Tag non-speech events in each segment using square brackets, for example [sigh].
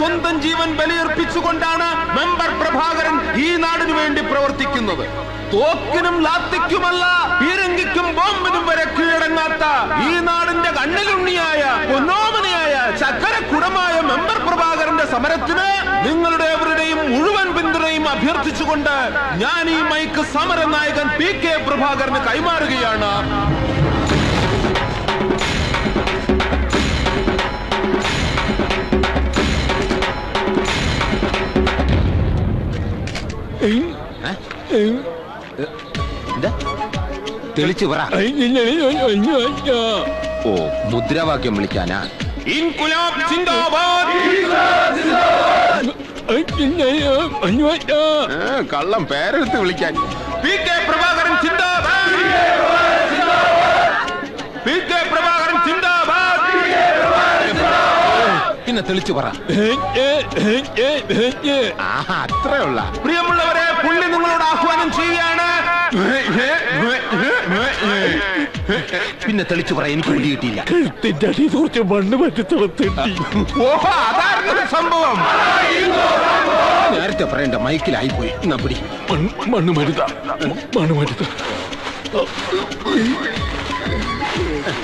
സ്വന്തം ജീവൻ ബലിയർപ്പിച്ചുകൊണ്ടാണ് മെമ്പർ പ്രഭാകരൻ ഈ നാടിനു വേണ്ടി പ്രവർത്തിക്കുന്നത്. തോക്കിനും ലാത്തിക്കുമല്ല പീരങ്കിക്കും ബോംബിനും വരെ കീഴടങ്ങാത്ത ഈ നാടിന്റെ കണ്ണിലുണ്ണിയായ പൊന്നോമനയായ ചക്കരക്കുടമായ മെമ്പർ പ്രഭാകരന്റെ സമരത്തിന് നിങ്ങളുടെ എവരുടെയും മുഴുവൻ പിന്തുണയും അഭ്യർത്ഥിച്ചുകൊണ്ട് ഞാൻ ഈ മൈക്ക് സമരനായകൻ പി കെ പ്രഭാകരന് കൈമാറുകയാണ്. തെളിച്ചു പറ. ഓ മുദ്രാവാക്യം വിളിക്കാനാ? ഇൻകുലാബ് സിന്ദാബാദ് ആ, കള്ളം പേരെടുത്ത് വിളിക്കാൻ. പി കെ പ്രഭാകരൻ സിന്ദാബാദ് പി കെ പ്രഭാകരൻ സിന്ദാബാദ് പിന്നെ തെളിച്ചു പറ. അത്രയുള്ള അത്രേ ഉള്ള. പ്രിയമുള്ളവരെ പുള്ളി നിങ്ങളോട് ആഹ്വാനം ചെയ്യാണ് പിന്നെ തെളിച്ചു പറ എനിക്ക് പിടി കിട്ടിയില്ല. കുറച്ച് മണ്ണ് പറ്റത്തോളത്തിട്ടി ഓഹോ അതായിരുന്നു സംഭവം. നേരത്തെ പറയണ്ട മൈക്കിലായി പോയി എന്നാ പിടി. മണ്ണ് മരുത മണ്ണ് മരുത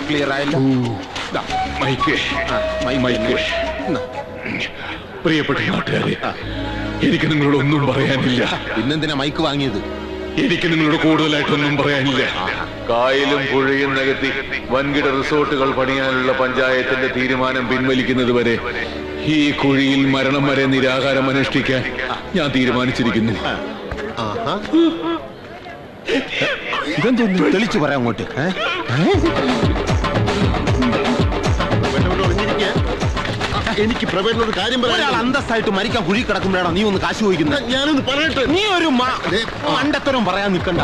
ക്ലിയർ ആയല്ലോ? ദാ, മൈക്ക്. My- mic. പ്രിയപ്പെട്ട നാട്ടുകാരെ എനിക്ക് നിങ്ങളോട് ഒന്നും പറയാനില്ല. പിന്നെന്തിനാ മൈക്ക് വാങ്ങിയത്? എനിക്ക് നിങ്ങളോട് കൂടുതലായിട്ടൊന്നും പറയാനില്ല. കായലും പുഴയും നികത്തി വൻകിട റിസോർട്ടുകൾ പണിയാനുള്ള പഞ്ചായത്തിന്റെ തീരുമാനം പിൻവലിക്കുന്നത് വരെ ഈ കുഴിയിൽ മരണം വരെ നിരാഹാരം അനുഷ്ഠിക്കാൻ ഞാൻ തീരുമാനിച്ചിരിക്കുന്നു. ഇതെന്തോ തെളിച്ചു പറ അങ്ങോട്ട്. എനിക്ക് പ്രവേട്ടനോട് കാര്യം ഒരാൾ പറയാൻ അന്തസ്സായിട്ട് മരിക്കാൻ കുഴി കിടക്കുമ്പോഴാണോ നീ ഒന്ന് കാശ് ചോദിക്കുന്നത്? ഞാനൊന്ന് പറയട്ടെ. നീ ഒരു മ- മണ്ടത്തരം പറയാൻ നിൽക്കണ്ട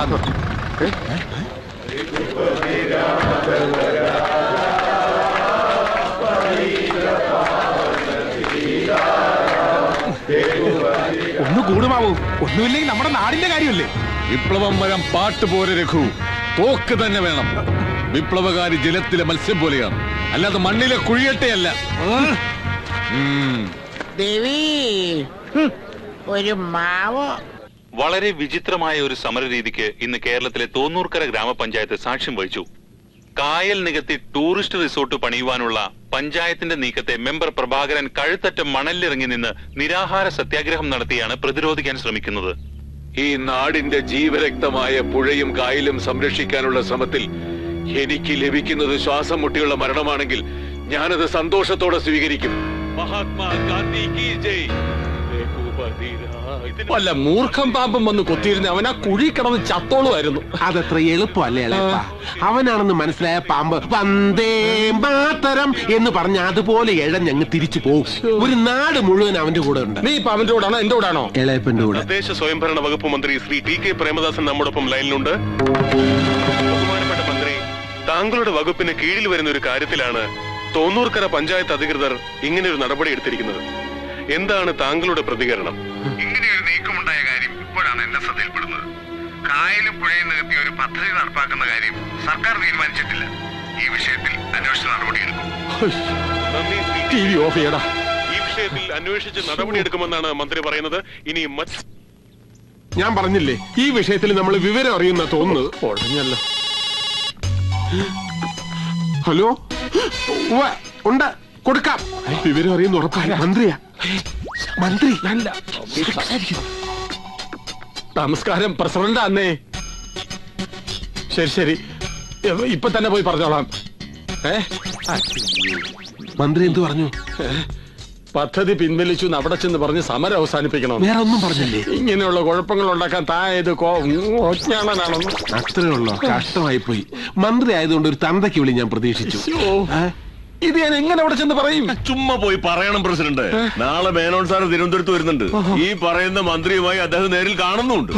ഒന്ന് കൂടുമാവൂ. ഒന്നുമില്ലെങ്കിൽ നമ്മുടെ നാടിന്റെ കാര്യമല്ലേ? വിപ്ലവം വരാൻ പാട്ട് പോലെ രഘു. തോക്ക് തന്നെ വേണം. വിപ്ലവകാരി ജലത്തിലെ മത്സ്യം പോലെയാണ്. അല്ലാതെ മണ്ണിലെ കുഴിയട്ടയല്ല. ദേവി. ഒരു മാവോ? വളരെ വിചിത്രമായ ഒരു സമരരീതിക്ക് ഇന്ന് കേരളത്തിലെ തോന്നൂർക്കര ഗ്രാമപഞ്ചായത്ത് സാക്ഷ്യം വഹിച്ചു. കായൽ നികത്തി ടൂറിസ്റ്റ് റിസോർട്ട് പണിയുവാനുള്ള പഞ്ചായത്തിന്റെ നീക്കത്തെ മെമ്പർ പ്രഭാകരൻ കഴുത്തറ്റം മണലിലിറങ്ങി നിന്ന് നിരാഹാര സത്യാഗ്രഹം നടത്തിയാണ് പ്രതിരോധിക്കാൻ ശ്രമിക്കുന്നത്. ഈ നാടിന്റെ ജീവരക്തമായ പുഴയും കായലും സംരക്ഷിക്കാനുള്ള ശ്രമത്തിൽ എനിക്ക് ലഭിക്കുന്നത് ശ്വാസം മുട്ടിയുള്ള മരണമാണെങ്കിൽ ഞാനത് സന്തോഷത്തോടെ സ്വീകരിക്കും. മഹാത്മാ ഗാന്ധി കി ജയ്. രഘുപതി രാജ്. വല്ല മൂർഖം പാമ്പം വന്ന് കൊത്തിയിരുന്ന അവൻ ആ കുഴി കിടന്ന് ചത്തോളുമായിരുന്നു. അതത്ര എളുപ്പമല്ലേ അവനാണെന്ന് മനസ്സിലായ പാമ്പ് വന്ദേ മാതരം എന്ന് പറഞ്ഞ അതുപോലെ എഴഞ്ഞങ്ങ് തിരിച്ചു പോകും. ഒരു നാട് മുഴുവൻ അവന്റെ കൂടെ ഉണ്ട്. നീ ഇപ്പൊ അവന്റെ കൂടാണോ എന്റെ കൂടാണോ എളയപ്പന്റെ കൂടെ. തദ്ദേശ സ്വയംഭരണ വകുപ്പ് മന്ത്രി ശ്രീ ടി കെ പ്രേമദാസൻ നമ്മോടൊപ്പം ലൈനിലുണ്ട്. ബഹുമാനപ്പെട്ട മന്ത്രി താങ്കളുടെ വകുപ്പിന് കീഴിൽ വരുന്ന ഒരു കാര്യത്തിലാണ് തോന്നൂർക്കര പഞ്ചായത്ത് അധികൃതർ ഇങ്ങനെ ഒരു നടപടി എടുത്തിരിക്കുന്നത്. എന്താണ് താങ്കളുടെ പ്രതികരണം? ഇങ്ങനെ ഒരു നീക്കമുണ്ടായ കാര്യം ഇപ്പോഴാണ് എന്റെ ശ്രദ്ധയിൽപ്പെടുന്നത്. കായലും പുഴയും നികത്തി ഒരു പദ്ധതി നടപ്പാക്കുന്ന കാര്യം സർക്കാർ തീരുമാനിച്ചിട്ടില്ല. ഈ വിഷയത്തിൽ അന്വേഷണ നടപടിയെടുക്കും ഈ വിഷയത്തിൽ അന്വേഷിച്ച് നടപടിയെടുക്കുമെന്നാണ് മന്ത്രി പറയുന്നത്. ഇനി മറ്റ് ഞാൻ പറഞ്ഞില്ലേ ഈ വിഷയത്തിൽ നമ്മൾ വിവരം അറിയുന്ന തോന്നുന്നത് ഹലോ? ഉണ്ട്. കൊടുക്കാം. വിവരം അറിയുന്ന ഉറപ്പായ മന്ത്രിയാ. മന്ത്രി. നമസ്കാരം പ്രസിഡന്റ് അന്നേ. ശരി ശരി. ഇപ്പൊ തന്നെ പോയി പറഞ്ഞോളാം. ഏ? മന്ത്രി എന്തു പറഞ്ഞു? പദ്ധതി പിൻവലിച്ചു എന്ന് അവിടെ ചെന്ന് പറഞ്ഞ് സമരം അവസാനിപ്പിക്കണം. വേറെ ഒന്നും പറഞ്ഞില്ലേ? ഇങ്ങനെയുള്ള കുഴപ്പങ്ങൾ ഉണ്ടാക്കാൻ തായത് അത്രയുള്ള കഷ്ടമായി പോയി മന്ത്രി ആയതുകൊണ്ട് ഒരു തന്തയ്ക്ക് വിളി ഞാൻ പ്രതീക്ഷിച്ചു? ഇത് ഞാൻ എങ്ങനെ അവിടെ ചെന്ന് പറയും? ചുമ്മാ പോയി പറയണം പ്രസിഡന്റ്. നാളെ മേനോൻ സാർ തിരുവനന്തപുരത്ത് വരുന്നുണ്ട്. ഈ പറയുന്ന മന്ത്രിയുമായി അദ്ദേഹം നേരിൽ കാണുന്നുണ്ട്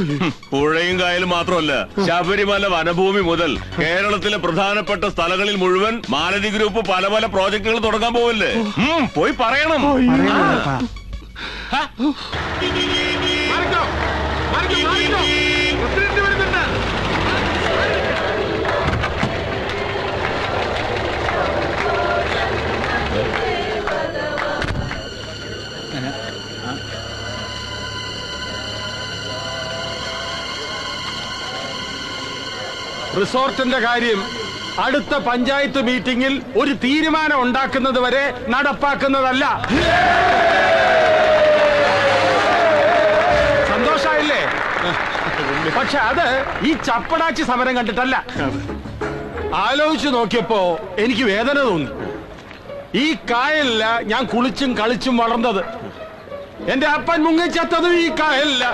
പുഴയും കായലും മാത്രമല്ല ശബരിമല വനഭൂമി മുതൽ കേരളത്തിലെ പ്രധാനപ്പെട്ട സ്ഥലങ്ങളിൽ മുഴുവൻ മാലതി ഗ്രൂപ്പ് പല പല പ്രോജക്ടുകൾ തുടങ്ങാൻ പോവല്ലേ? പോയി പറയണം. പറയണേപ്പാ. റിസോർട്ടിന്റെ കാര്യം അടുത്ത പഞ്ചായത്ത് മീറ്റിംഗിൽ ഒരു തീരുമാനം ഉണ്ടാക്കുന്നത് വരെ നടപ്പാക്കുന്നതല്ല. സന്തോഷായില്ലേ? പക്ഷെ അത് ഈ ചപ്പടാച്ചി സമരം കണ്ടിട്ടല്ല. ആലോചിച്ചു നോക്കിയപ്പോ എനിക്ക് വേദന തോന്നി. ഈ കായലില ഞാൻ കുളിച്ചും കളിച്ചും വളർന്നത്. എന്റെ അപ്പൻ മുങ്ങിച്ചത്തതും ഈ കായലില.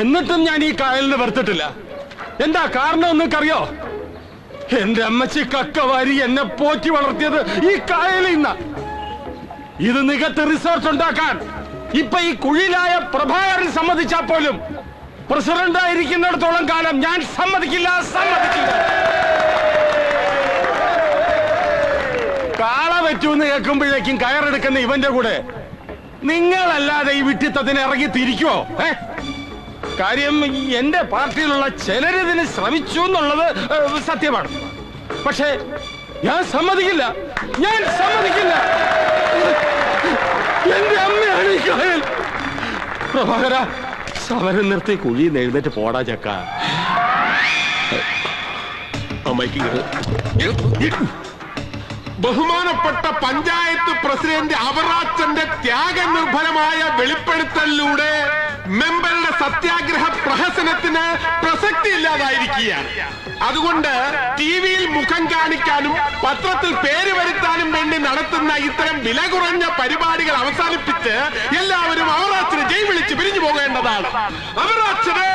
എന്നിട്ടും ഞാൻ ഈ കായലിന് വെറുത്തിട്ടില്ല. എന്താ കാരണം നിങ്ങൾക്കറിയോ? എന്റെ അമ്മച്ചി കക്കവാരി എന്നെ പോറ്റി വളർത്തിയത് ഈ കായലിൽ നിന്ന. ഇത് നികത്ത് റിസോർട്ട് ഉണ്ടാക്കാൻ. ഇപ്പൊ ഈ കുഴിയിലായ പ്രഭാകരൻ സമ്മതിച്ചാ പോലും പ്രസിഡന്റ് ആയിരിക്കുന്നിടത്തോളം കാലം ഞാൻ സമ്മതിക്കില്ല സമ്മതിക്കില്ല. കാള പറ്റൂന്ന് കേൾക്കുമ്പോഴേക്കും കയറെടുക്കുന്ന ഇവന്റെ കൂടെ നിങ്ങളല്ലാതെ ഈ വിട്ടിത്തത്തിന് ഇറങ്ങി തിരിക്കുവോ? ഏ? കാര്യം എന്റെ പാർട്ടിയിലുള്ള ചിലരിതിന് ശ്രമിച്ചു എന്നുള്ളത് സത്യമാണ്. പക്ഷേ ഞാൻ സമ്മതിക്കില്ല. ഞാൻ സമ്മതിക്കില്ല. എന്റെ അമ്മയാണ് ഈ കായൽ പ്രഭാകര സമരം നിർത്തി കുഴി എഴുന്നേറ്റ് പോടാ ചക്ക. ബഹുമാനപ്പെട്ട പഞ്ചായത്ത് പ്രസിഡന്റ് അവറാച്ചന്റെ ത്യാഗനിർഭരമായ വെളിപ്പെടുത്തലിലൂടെ മെമ്പറുടെ സത്യാഗ്രഹ പ്രഹസനത്തിന് പ്രസക്തി ഇല്ലാതായിരിക്കുകയാണ് അതുകൊണ്ട് ടി വിയിൽ മുഖം കാണിക്കാനും പത്രത്തിൽ പേര് വരുത്താനും വേണ്ടി നടത്തുന്ന ഇത്തരം വില കുറഞ്ഞ പരിപാടികൾ അവസാനിപ്പിച്ച് എല്ലാവരും അവറാച്ചനെ ജയ് വിളിച്ച് പിരിഞ്ഞു പോകേണ്ടതാണ്. അവറാച്ചനെ!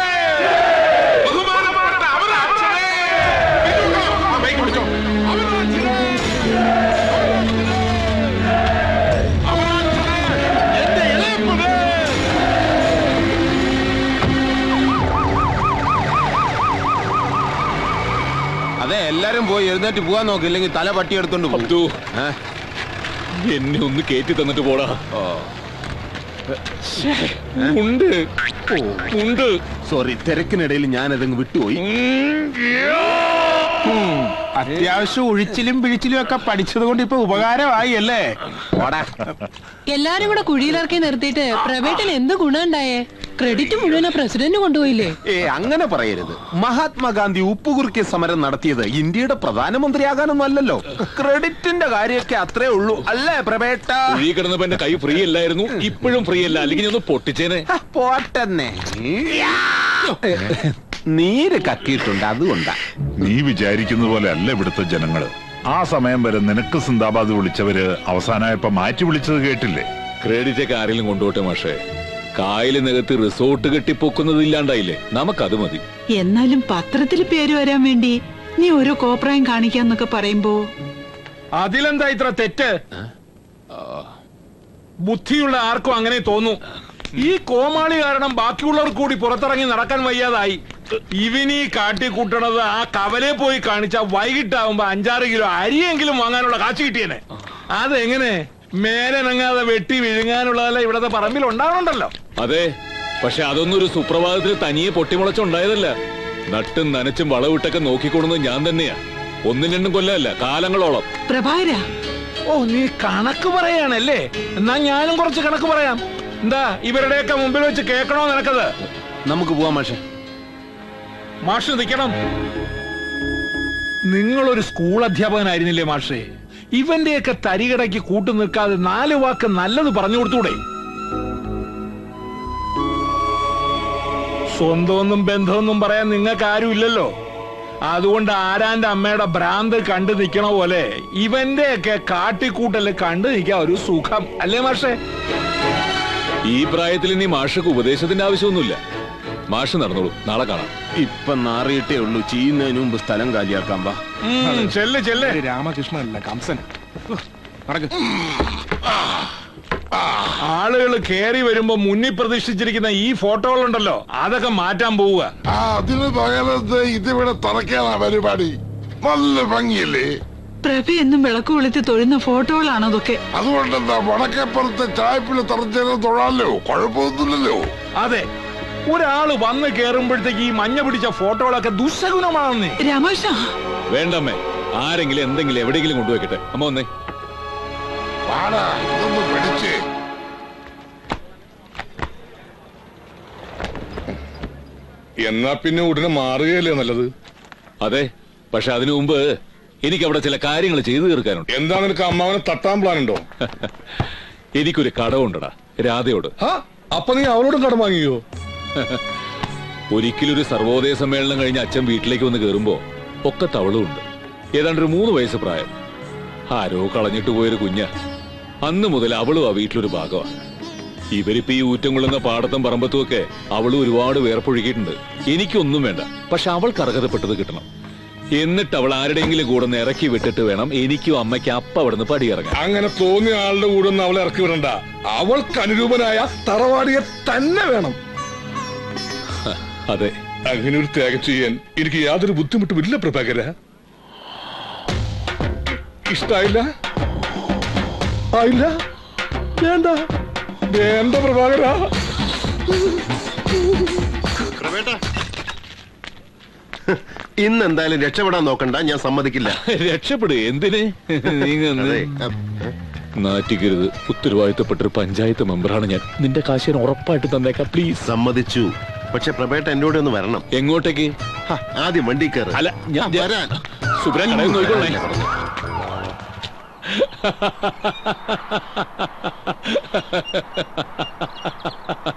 എഴുന്നേറ്റ് പോവാൻ നോക്ക് ഇല്ലെങ്കിൽ തല പട്ടി എടുത്തോണ്ട് പോകും. എന്നെ ഒന്ന് കേറ്റി തന്നിട്ട് പോടാ. ഉണ്ട്. ഉണ്ട്. സോറി തിരക്കിനിടയിൽ ഞാനതങ്ങ് അതങ്ങ് വിട്ടുപോയി അത്യാവശ്യം ഉഴിച്ചിലും പിഴിച്ചിലും ഒക്കെ പഠിച്ചത് കൊണ്ട് ഇപ്പൊ ഉപകാരമായി അല്ലേ? ഓടാ എല്ലാരും കൂടെ കുഴിയിലിറക്കി നിർത്തിയിട്ട് പ്രൈവറ്റിൽ എന്ത് ഗുണമുണ്ടായേ ക്രെഡിറ്റ് മുഴുവൻ പ്രസിഡന്റ് കൊണ്ടുപോയില്ലേ? ഏ അങ്ങനെ പറയരുത്. മഹാത്മാഗാന്ധി ഉപ്പുകുറുക്കിയ സമരം നടത്തിയത് ഇന്ത്യയുടെ പ്രധാനമന്ത്രിയാകാനൊന്നും അല്ലല്ലോ. ക്രെഡിറ്റിന്റെ കാര്യമൊക്കെ അത്രേ ഉള്ളൂ. അല്ലേ പ്രബേട്ട കുഴി കിടന്നപ്പോ എന്റെ കൈ ഫ്രീ അല്ലായിരുന്നു. ഇപ്പോഴും ഫ്രീ അല്ല. അല്ലെങ്കിൽ ഒന്ന് പൊട്ടിച്ചേനെ. പോട്ടെന്നെ. നീര് കത്തിയിട്ടുണ്ട് അതുകൊണ്ടാ. നീ വിചാരിക്കുന്ന പോലെ അല്ല ഇവിടുത്തെ ജനങ്ങൾ. ആ സമയം വരെ നിനക്ക് സിന്ദാബാദ് വിളിച്ചവര് അവസാനമായപ്പോ മാറ്റി വിളിച്ചത് കേട്ടില്ലേ? ക്രെഡിറ്റ് ഒക്കെ ആരെങ്കിലും കൊണ്ടുപോട്ടെ മാഷേ. കായൽ നികത്ത് റിസോർട്ട് കെട്ടിപ്പൊക്കുന്നത് ഇല്ലാണ്ടായില്ലേ? നമുക്കത് മതി. എന്നാലും പത്രത്തിൽ പേര് വരാൻ വേണ്ടി നീ ഒരു കോപ്രായം കാണിക്കാന്നൊക്കെ പറയുമ്പോ? അതിലെന്താ ഇത്ര തെറ്റ്? ബുദ്ധിയുള്ള ആർക്കും അങ്ങനെ തോന്നു. ഈ കോമാളി കാരണം ബാക്കിയുള്ളവർ കൂടി പുറത്തിറങ്ങി നടക്കാൻ വയ്യാതായി. കാട്ടി കൂട്ടണത് ആ കവലെ പോയി കാണിച്ച വൈകിട്ടാവുമ്പോ അഞ്ചാറ് കിലോ അരിയെങ്കിലും വാങ്ങാനുള്ള കാശ് കിട്ടിയനെ. അതെങ്ങനെ? മേലനങ്ങാതെ വെട്ടി വിഴുങ്ങാനുള്ളതല്ല ഇവിടത്തെ പറമ്പിൽ ഉണ്ടാവണുണ്ടല്ലോ. അതെ പക്ഷെ അതൊന്നും ഒരു സുപ്രഭാതത്തിൽ തനിയെ പൊട്ടിമുളച്ചുണ്ടായതല്ല. നട്ടും നനച്ചും വളവിട്ടൊക്കെ നോക്കിക്കൊടുന്നത് ഞാൻ തന്നെയാ. ഒന്നും രണ്ടും കൊല്ലമല്ല കാലങ്ങളോളം. പ്രഭാകര. ഓ നീ കണക്ക് പറയാണല്ലേ എന്നാ ഞാനും കുറച്ച് കണക്ക് പറയാം. എന്താ ഇവരുടെയൊക്കെ മുമ്പിൽ വെച്ച് കേൾക്കണോ നിനക്കത്? നമുക്ക് പോവാം മാഷെ. മാഷ് നിൽക്കണം. നിങ്ങളൊരു സ്കൂൾ അധ്യാപകനായിരുന്നില്ലേ മാഷേ? ഇവന്റെയൊക്കെ തരികടയ്ക്ക് കൂട്ടു നിൽക്കാതെ നാല് വാക്ക് നല്ലത് പറഞ്ഞു കൊടുത്തൂടെ? സ്വന്തമൊന്നും ബന്ധമൊന്നും പറയാൻ നിങ്ങൾക്ക് ആരും ഇല്ലല്ലോ. അതുകൊണ്ട് ആരാന്റെ അമ്മയുടെ ഭ്രാന്ത് കണ്ടു നിൽക്കണ പോലെ ഇവന്റെയൊക്കെ കാട്ടിക്കൂട്ടൽ കണ്ടു നിൽക്കാൻ ഒരു സുഖം. അല്ലേ മാഷേ? ഈ പ്രായത്തിൽ ഇനി മാഷക്ക് ഉപദേശത്തിന്റെ ആവശ്യമൊന്നുമില്ല. മാഷ് നടന്നോളൂ. നാളെ കാണാം. ഇപ്പൊ നാറിയിട്ടേ ഉള്ളൂ. ചെയ്യുന്നതിന് മുമ്പ് സ്ഥലം കാലിയാക്കാൻ വാ. ചെല്ല് ചെല്ല്. രാമകൃഷ്ണനല്ല കംസൻ. ആളുകൾ കേറി വരുമ്പോ മുന്നിൽ പ്രതിഷ്ഠിച്ചിരിക്കുന്ന ഈ ഫോട്ടോകളുണ്ടല്ലോ. അതൊക്കെ മാറ്റാൻ പോവുക. ആ അതിന് പകരത്ത് ഇതിവിടെ തറക്കാനാ പരിപാടി. നല്ല ഭംഗിയല്ലേ? പ്രഭ എന്നും വിളക്ക് കൊളുത്തി തൊഴുന്ന ഫോട്ടോകളാണ് അതൊക്കെ അതുകൊണ്ടെന്താ വടക്കേപ്പുറത്തെ ചായപ്പിൽ തറച്ചേരെ തൊഴാലോ കുഴപ്പമൊന്നുമില്ലല്ലോ. അതെ ഒരാൾ വന്ന് കേറുമ്പോഴത്തേക്ക് ഈ മഞ്ഞ പിടിച്ച ഫോട്ടോകളൊക്കെ ദുസ്സഗുണമാണെന്ന്. രമേശ വേണ്ടമ്മേ ആരെങ്കിലും എന്തെങ്കിലും എവിടെയെങ്കിലും കൊണ്ടുപോയിക്കട്ടെ. അമ്മ ഒന്നേ വാടാ ഇതൊന്ന് പിടിച്ച്. എന്നാ പിന്നെ ഉടനെ മാറുകയല്ലേ നല്ലത്? അതെ പക്ഷെ അതിനു മുമ്പ് എനിക്ക് അവിടെ ചില കാര്യങ്ങൾ ചെയ്തു തീർക്കാനുണ്ട്. എന്താ നിനക്ക് അമ്മാവനെ തട്ടാൻ പ്ലാൻ ഉണ്ടോ [laughs] എനിക്കൊരു കടമുണ്ടടാ രാധയോട്. ആ അപ്പൊ നീ അവളോടും കടം വാങ്ങിയോ? [laughs] ഒരിക്കലൊരു സർവോദയ സമ്മേളനം കഴിഞ്ഞ് അച്ഛൻ വീട്ടിലേക്ക് വന്ന് കയറുമ്പോ ഒക്കെ തവളുണ്ട്. ഏതാണ്ട് ഒരു മൂന്ന് വയസ്സ് പ്രായം. ആരോ കളഞ്ഞിട്ട് പോയൊരു കുഞ്ഞ. അന്ന് മുതൽ അവളും ആ വീട്ടിലൊരു ഭാഗമാണ്. ഇവരിപ്പോ ഈ ഊറ്റം കൊള്ളുന്ന പാടത്തും പറമ്പത്തും ഒക്കെ അവളും ഒരുപാട് വേർപ്പൊഴുകിയിട്ടുണ്ട് എനിക്കൊന്നും വേണ്ട. പക്ഷെ അവൾക്ക് അർഹതപ്പെട്ടത് കിട്ടണം. എന്നിട്ട് അവൾ ആരുടെയെങ്കിലും കൂടെ ഒന്ന് ഇറക്കി വിട്ടിട്ട് വേണം എനിക്കും അമ്മയ്ക്ക് അപ്പ അവിടുന്ന് പടിയിറങ്ങാൻ. അങ്ങനെ തോന്നിയ ആളുടെ കൂടെ ഒന്നും അവളെ ഇറക്കി വിടണ്ട. അവൾക്ക് അനുരൂപനായ തറവാടിയെ തന്നെ വേണം. അതെ. അങ്ങനെ ഒരു ത്യാഗം ചെയ്യാൻ എനിക്ക് യാതൊരു ബുദ്ധിമുട്ടും ഇല്ല പ്രഭാകര. ഇഷ്ടായില്ല? ആയില്ല? വേണ്ട. വേണ്ട പ്രഭാകര. പ്രവേട്ട ഇന്ന് എന്തായാലും രക്ഷപ്പെടാൻ നോക്കണ്ട ഞാൻ സമ്മതിക്കില്ല. [laughs] രക്ഷപ്പെടുക എന്തിന്? നാറ്റിക്കരുത്. ഉത്തരവാദിത്തപ്പെട്ടൊരു പഞ്ചായത്ത് മെമ്പറാണ് ഞാൻ. നിന്റെ കാശിന് ഉറപ്പായിട്ട് തന്നേക്കാം പ്ലീസ്. സമ്മതിച്ചു. പക്ഷെ പ്രഭേട്ട എന്നോട് ഒന്ന് വരണം. എങ്ങോട്ടേക്ക്? ആദ്യം വണ്ടി കയറ്. അല്ല ഞാൻ വരാൻ [laughs]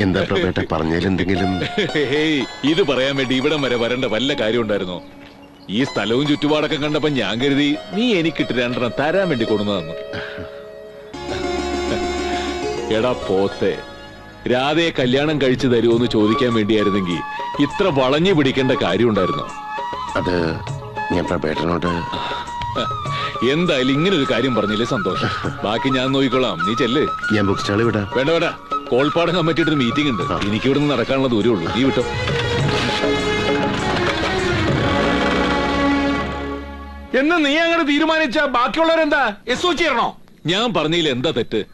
എന്താ പ്രഭേട്ട പറഞ്ഞതിലെന്തെങ്കിലും ഹേയ്, ഇത് പറയാൻ വേണ്ടി ഇവിടം വരെ വരേണ്ട വല്ല കാര്യം ഉണ്ടായിരുന്നോ? ഈ സ്ഥലവും ചുറ്റുപാടൊക്കെ കണ്ടപ്പോ ഞാൻ കരുതി നീ എനിക്കിട്ട് രണ്ടെണ്ണം തരാൻ വേണ്ടി കൊണ്ടുവന്നു എടാ പോത്തെ രാധയെ കല്യാണം കഴിച്ചു തരുമോന്ന് ചോദിക്കാൻ വേണ്ടിയായിരുന്നെങ്കിൽ ഇത്ര വളഞ്ഞു പിടിക്കേണ്ട കാര്യം ഉണ്ടായിരുന്നു? അത് ഞാൻ പ്രഭേട്ടനോട് എന്തായാലും ഇങ്ങനെ ഒരു കാര്യം പറഞ്ഞില്ലേ സന്തോഷം? ബാക്കി ഞാൻ നോക്കിക്കോളാം. നീ ചെല്ലേ. ഞാൻ ബുക്ക് സ്റ്റാളിൽ വിടാം വേണ്ട വേണ്ട. കോൾപ്പാടം കമ്മിറ്റിയുടെ മീറ്റിംഗ് ഉണ്ട്. എനിക്ക് ഇവിടുന്ന് നടക്കാനുള്ള ദൂരേ ഉള്ളൂ. നീ വിട്ടോ. എന്ന് നീ അങ്ങനെ തീരുമാനിച്ച ബാക്കിയുള്ളവരെന്താ? എസ് ചെയ്യണോ ഞാൻ പറഞ്ഞില്ല എന്താ തെറ്റ്?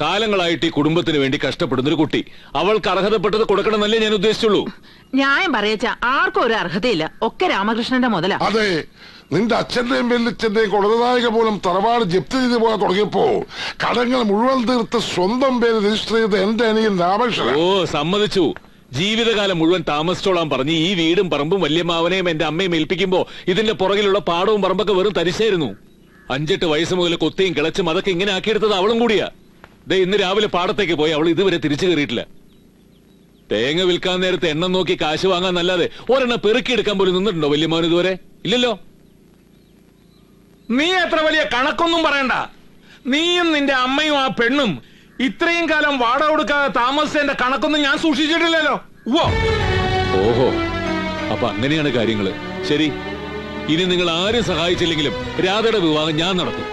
കാലങ്ങളായിട്ട് ഈ കുടുംബത്തിന് വേണ്ടി കഷ്ടപ്പെടുന്ന ഒരു കുട്ടി. അവൾക്ക് അർഹതപ്പെട്ടത് കൊടുക്കണമെന്നല്ലേ ഞാൻ ഉദ്ദേശിച്ചുള്ളൂ. ന്യായം പറയച്ച ആർക്കും ഒരു അർഹതയില്ല. ഒക്കെ രാമകൃഷ്ണന്റെ മുതലാ. അതെ. നിന്റെ അച്ഛന്റെയും വെല്ലിച്ചന്റെയും കൊടനായക പോലും തറവാട് ജപ്തി ചെയ്തു പോകാൻ തുടങ്ങിയപ്പോ കടങ്ങൾ മുഴുവൻ തീർത്ത് സ്വന്തം പേര് രജിസ്റ്റർ ചെയ്ത എന്റെ അനിയൻ രാമകൃഷ്ണൻ. ഓ സമ്മതിച്ചു. ജീവിതകാലം മുഴുവൻ താമസിച്ചോളാൻ പറഞ്ഞ് ഈ വീടും പറമ്പും വല്യമ്മാവനെയും എന്റെ അമ്മയും ഏൽപ്പിക്കുമ്പോ ഇതിന്റെ പുറകിലുള്ള പാടവും പറമ്പൊക്കെ വെറും തരിശായിരുന്നു. അഞ്ചെട്ട് വയസ്സ് മുതൽ കൊത്തിയും കിളച്ചും അതൊക്കെ ഇങ്ങനെ ആക്കിയെടുത്തത് അവളും കൂടിയാ. ദേ ഇന്ന് രാവിലെ പാടത്തേക്ക് പോയി അവൾ ഇതുവരെ തിരിച്ചു കയറിയിട്ടില്ല. തേങ്ങ വിൽക്കാൻ നേരത്തെ എണ്ണം നോക്കി കാശ് വാങ്ങാൻ നല്ലാതെ ഒരെണ്ണം പെറുക്കിയെടുക്കാൻ പോലും നിന്നിട്ടുണ്ടോ വല്യമ്മാവൻ ഇതുവരെ? ഇല്ലല്ലോ. നീ അത്ര വലിയ കണക്കൊന്നും പറയണ്ട. നീയും നിന്റെ അമ്മയും ആ പെണ്ണും ഇത്രയും കാലം വാട കൊടുക്കാതെ താമസിച്ചതിന്റെ കണക്കൊന്നും ഞാൻ സൂക്ഷിച്ചിട്ടില്ലല്ലോ. ഓഹോ. അപ്പൊ അങ്ങനെയാണ് കാര്യങ്ങൾ. ശരി. ഇനി നിങ്ങൾ ആരും സഹായിച്ചില്ലെങ്കിലും രാധയുടെ വിവാഹം ഞാൻ നടത്തും.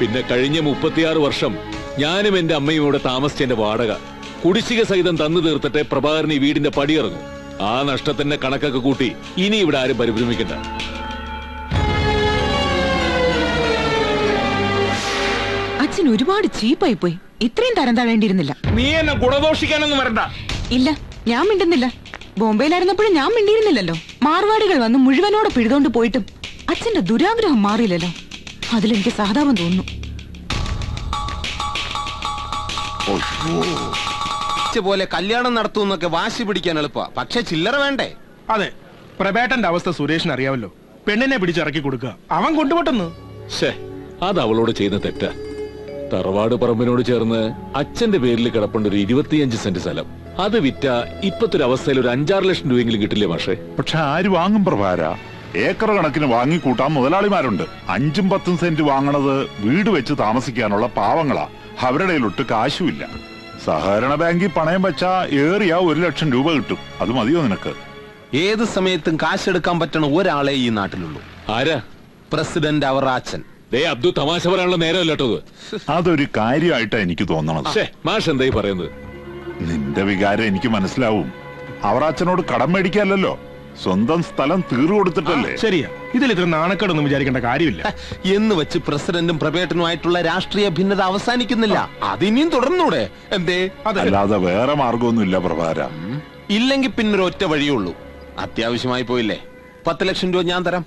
പിന്നെ കഴിഞ്ഞ മുപ്പത്തിയാറ് വർഷം ഞാനും എന്റെ അമ്മയും ഇവിടെ താമസിച്ചതിന്റെ വാടക. കുടിശ്ശിക സഹിതം തന്നു തീർത്തിട്ട് പ്രഭാകരൻ ഈ വീടിന്റെ പടിയിറങ്ങും. ആ നഷ്ടത്തിന്റെ കണക്കൊക്കെ കൂട്ടി ഇനി ഇവിടെ ആരും പരിഭ്രമിക്കണ്ട. അച്ഛൻ ഒരുപാട് ചീപ്പായി പോയി. ഇത്രയും തരം താഴേണ്ടിയിരുന്നില്ല. നീ എന്നെ ഗുണദോഷിക്കാനൊന്നും വരണ്ട. ഇല്ല ഞാൻ മിണ്ടുന്നില്ല. ബോംബെയിലായിരുന്നപ്പോഴും ഞാൻ മിണ്ടിയിരുന്നില്ലല്ലോ. മാർവാടികൾ വന്ന് മുഴുവനോടെ പിഴുതോണ്ട് പോയിട്ടും അച്ഛന്റെ ദുരാഗ്രഹം മാറിയില്ലല്ലോ. അതിലെനിക്ക് സഹതാപം തോന്നുന്നു. പോലെ കല്യാണം നടത്തുന്നൊക്കെ വാശി പിടിക്കാൻ എളുപ്പ. പക്ഷെ ചില്ലറ വേണ്ടേ? അതെ പ്രബേട്ടന്റെ അവസ്ഥ സുരേഷിന് അറിയാമല്ലോ. പെണ്ണിനെ പിടിച്ചിറക്കി കൊടുക്കുക. അവൻ കൊണ്ടുപോട്ടെന്ന്. അത് അവളോട് ചെയ്യുന്ന തെറ്റാ. തറവാട് പറമ്പിനോട് ചേർന്ന് അച്ഛന്റെ പേരിൽ കിടപ്പുണ്ട് ഒരു ഇരുപത്തിയഞ്ച് സെന്റ് സ്ഥലം. അത് വിറ്റ ഇപ്പത്തെ ഒരു അവസ്ഥയിൽ ഒരു അഞ്ചാറ് ലക്ഷം രൂപയെങ്കിലും കിട്ടില്ലേ മാഷേ? പക്ഷെ ആര് വാങ്ങും പ്രഭാര? ഏക്കർ കണക്കിന് വാങ്ങിക്കൂട്ടാൻ മുതലാളിമാരുണ്ട്. അഞ്ചും പത്തും സെന്റ് വാങ്ങണത് വീട് വെച്ച് താമസിക്കാനുള്ള പാവങ്ങളാ. അവരുടെ ഒട്ട് കാശുമില്ല. സഹകരണ ബാങ്കിൽ പണയം വെച്ചാ ഏറിയ ഒരു ലക്ഷം രൂപ കിട്ടും. അത് മതിയോ നിനക്ക്? ഏത് സമയത്തും കാശെടുക്കാൻ പറ്റണ ഒരാളെ ഈ നാട്ടിലുള്ളൂ. ആരാ? പ്രസിഡന്റ് അവറാച്ചൻ. ദേ അബ്ദു തമാശ പറയാനുള്ള നേരമല്ല കേട്ടോ അതൊരു കാര്യമായിട്ടാ എനിക്ക് തോന്നണത്. മാഷ് എന്തായി പറയുന്നത്? നിന്റെ വികാരം എനിക്ക് മനസ്സിലാവും. അവർ അച്ഛനോട് കടം മേടിക്കാനല്ലോ സ്വന്തം സ്ഥലം തീർ കൊടുത്തിട്ടല്ലേ? ശരിയാ. ഇതിൽ ഇത്ര നാണക്കേടൊന്നും വിചാരിക്കേണ്ട കാര്യമില്ല. എന്ന് വെച്ച് പ്രസിഡന്റും പ്രബേട്ടനുമായിട്ടുള്ള രാഷ്ട്രീയ ഭിന്നത അവസാനിക്കുന്നില്ല. അതിനിയും തുടർന്നൂടെ? എന്തേ? അതല്ലാതെ വേറെ മാർഗമൊന്നുമില്ല പ്രഭാര. ഇല്ലെങ്കിൽ പിന്നൊരു ഒറ്റ വഴിയുള്ളൂ അത്യാവശ്യമായി പോയില്ലേ? പത്ത് ലക്ഷം രൂപ ഞാൻ തരാം.